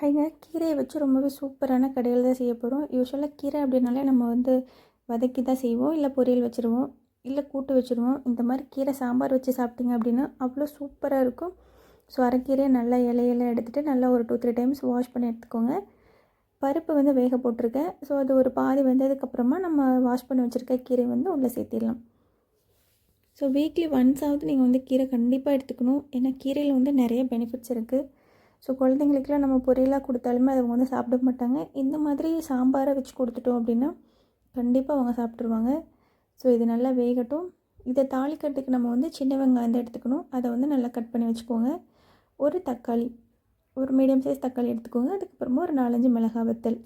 ஹைங்க கீரையை வச்சு ரொம்பவே சூப்பரான கடையில் தான் செய்ய போகிறோம் யூஸ்வலாக கீரை அப்படின்னாலே நம்ம வந்து வதக்கி தான் செய்வோம். இல்லை பொரியல் வச்சுருவோம். இல்லை கூட்டு வச்சுருவோம். இந்த மாதிரி கீரை சாம்பார் வச்சு சாப்பிட்டிங்க அப்படின்னா அவ்வளோ சூப்பராக இருக்கும். ஸோ அரைக்கீரையை நல்லா இலையெல்லாம் எடுத்துகிட்டு நல்லா ஒரு டூ த்ரீ டைம்ஸ் வாஷ் பண்ணி எடுத்துக்கோங்க. பருப்பு வந்து வேக போட்டிருக்கேன். ஸோ அது ஒரு பாதி வந்ததுக்கப்புறமா நம்ம வாஷ் பண்ணி வச்சுருக்க கீரை வந்து உள்ளே சேர்த்திடலாம். ஸோ வீக்லி ஒன்ஸாவது நீங்கள் வந்து கீரை கண்டிப்பாக எடுத்துக்கணும். ஏன்னா கீரையில் வந்து நிறைய பெனிஃபிட்ஸ் இருக்குது ஸோ குழந்தைங்களுக்குலாம் நம்ம பொரியலாக கொடுத்தாலுமே அவங்க வந்து சாப்பிட மாட்டாங்க. இந்த மாதிரி சாம்பாரை வச்சு கொடுத்துட்டோம் அப்படின்னா கண்டிப்பாக அவங்க சாப்பிட்ருவாங்க ஸோ இது நல்லா வேகட்டும். இதை தாளிக்கிறதுக்கு நம்ம வந்து சின்ன வெங்காயம் தான் எடுத்துக்கணும். அதை வந்து நல்லா கட் பண்ணி வச்சுக்கோங்க. ஒரு தக்காளி ஒரு மீடியம் சைஸ் தக்காளி எடுத்துக்கோங்க. அதுக்கப்புறமா ஒரு நாலஞ்சு மிளகா வத்தல்.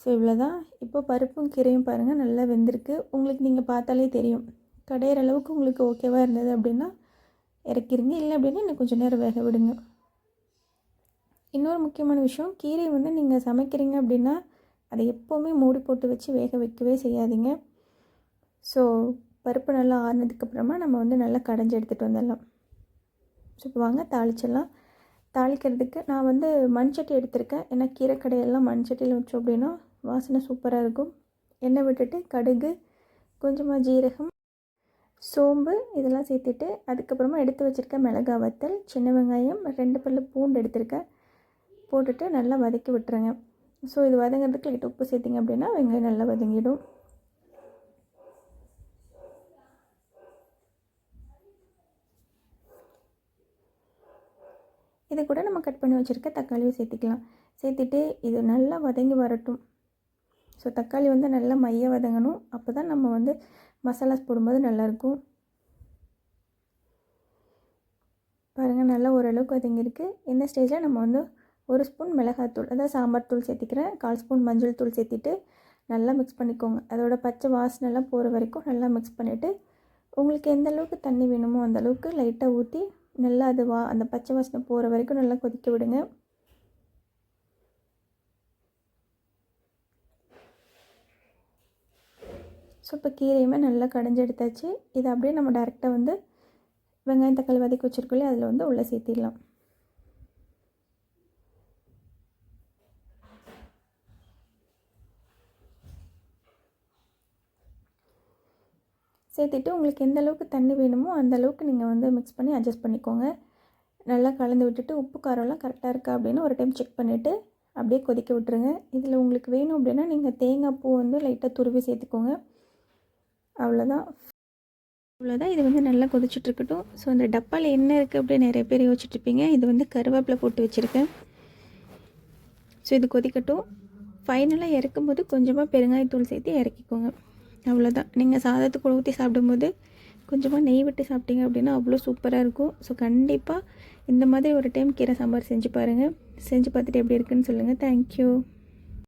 ஸோ இவ்வளோ தான் இப்போ பருப்பும் கீரையும் பாருங்கள் நல்லா வெந்திருக்கு. உங்களுக்கு நீங்கள் பார்த்தாலே தெரியும். கடையிற அளவுக்கு உங்களுக்கு ஓகேவாக இருந்தது அப்படின்னா இறக்கிருங்க. இல்லை அப்படின்னா இன்னும் கொஞ்சம் நேரம் வேக விடுங்க. இன்னொரு முக்கியமான விஷயம் கீரை வந்து நீங்கள் சமைக்கிறீங்க அப்படின்னா அதை எப்போவுமே மூடி போட்டு வச்சு வேக வைக்கவே செய்யாதீங்க. ஸோ பருப்பு நல்லா ஆறுனதுக்கப்புறமா நம்ம வந்து நல்லா கடைஞ்சி எடுத்துகிட்டு வந்துடலாம். ஸோ இப்போ வாங்க தாளிச்சிடலாம். தாளிக்கிறதுக்கு நான் வந்து மண்சட்டி எடுத்திருக்கேன். ஏன்னா கீரை கடையெல்லாம் மண்சட்டியில் வச்சோம் அப்படின்னா வாசனை சூப்பராக இருக்கும். எண்ணெய் விட்டுட்டு கடுகு கொஞ்சமாக ஜீரகம் சோம்பு இதெல்லாம் சேர்த்துட்டு அதுக்கப்புறமா எடுத்து வச்சுருக்க மிளகா வத்தல் சின்ன வெங்காயம் ரெண்டு பல்லு பூண்டு எடுத்திருக்கேன். போட்டுட்டு நல்லா வதக்கி விட்டுருங்க. ஸோ இது வதங்கிறதுக்கு லைட் உப்பு சேர்த்திங்க அப்படின்னா வெங்காயம் நல்லா வதங்கிடும். இது கூட நம்ம கட் பண்ணி வச்சுருக்க தக்காளியும் சேர்த்திக்கலாம். சேர்த்துட்டு இது நல்லா வதங்கி வரட்டும். ஸோ தக்காளி வந்து நல்லா மைய வதங்கணும். அப்போ தான் நம்ம வந்து மசாலாஸ் போடும்போது நல்லாயிருக்கும். பாருங்கள் நல்லா ஓரளவுக்கு வதங்கியிருக்கு. இந்த ஸ்டேஜில் நம்ம வந்து ஒரு ஸ்பூன் மிளகாத்தூள் அதாவது சாம்பார் தூள் சேர்த்திக்கிறேன். கால் ஸ்பூன் மஞ்சள் தூள் சேர்த்திட்டு நல்லா மிக்ஸ் பண்ணிக்கோங்க. அதோட பச்சை வாசனைலாம் போகிற வரைக்கும் நல்லா மிக்ஸ் பண்ணிவிட்டு உங்களுக்கு எந்த அளவுக்கு தண்ணி வேணுமோ அந்த அளவுக்கு லைட்டாக ஊற்றி நல்லா அது வா அந்த பச்சை வாசனை போகிற வரைக்கும் நல்லா கொதிக்க விடுங்க. ஸோ இப்போ கீரையுமே நல்லா கடைஞ்சி எடுத்தாச்சு. இதை அப்படியே நம்ம டேரெக்டாக வந்து வெங்காயம் தக்காளி வதக்கி வச்சுருக்கோம் அதில் வந்து உள்ளே சேர்த்திடலாம். சேர்த்துட்டு உங்களுக்கு எந்த அளவுக்கு தண்ணி வேணுமோ அந்த அளவுக்கு நீங்கள் வந்து மிக்ஸ் பண்ணி அட்ஜஸ்ட் பண்ணிக்கோங்க. நல்லா கலந்து விட்டுட்டு உப்பு காரம்லாம் கரெக்டாக இருக்கா அப்படின்னு ஒரு டைம் செக் பண்ணிவிட்டு அப்படியே கொதிக்க விட்டுருங்க. இதில் உங்களுக்கு வேணும் அப்படின்னா நீங்கள் தேங்காய் பூ வந்து லைட்டாக துருவி சேர்த்துக்கோங்க. அவ்வளோதான் அவ்வளோதான் இது வந்து நல்லா கொதிச்சுட்ருக்கட்டும் ஸோ அந்த டப்பாவில் என்ன இருக்குது அப்படின்னு நிறைய பேர் யோசிச்சுட்ருப்பீங்க இது வந்து கருவேப்பிலை போட்டு வச்சுருக்கேன். ஸோ இது கொதிக்கட்டும். ஃபைனலாக இறக்கும்போது கொஞ்சமாக பெருங்காயத்தூள் சேர்த்து இறக்கிக்கோங்க. அவ்வளோதான் நீங்கள் சாதத்துக்கு ஊற்றி சாப்பிடும்போது கொஞ்சமாக நெய் விட்டு சாப்பிட்டீங்க அப்படின்னா அவ்வளோ சூப்பராக இருக்கும். ஸோ கண்டிப்பாக இந்த மாதிரி ஒரு டைம் கீரை சாம்பார் செஞ்சு பாருங்கள் செஞ்சு பார்த்துட்டு எப்படி இருக்குன்னு சொல்லுங்கள் தேங்க்யூ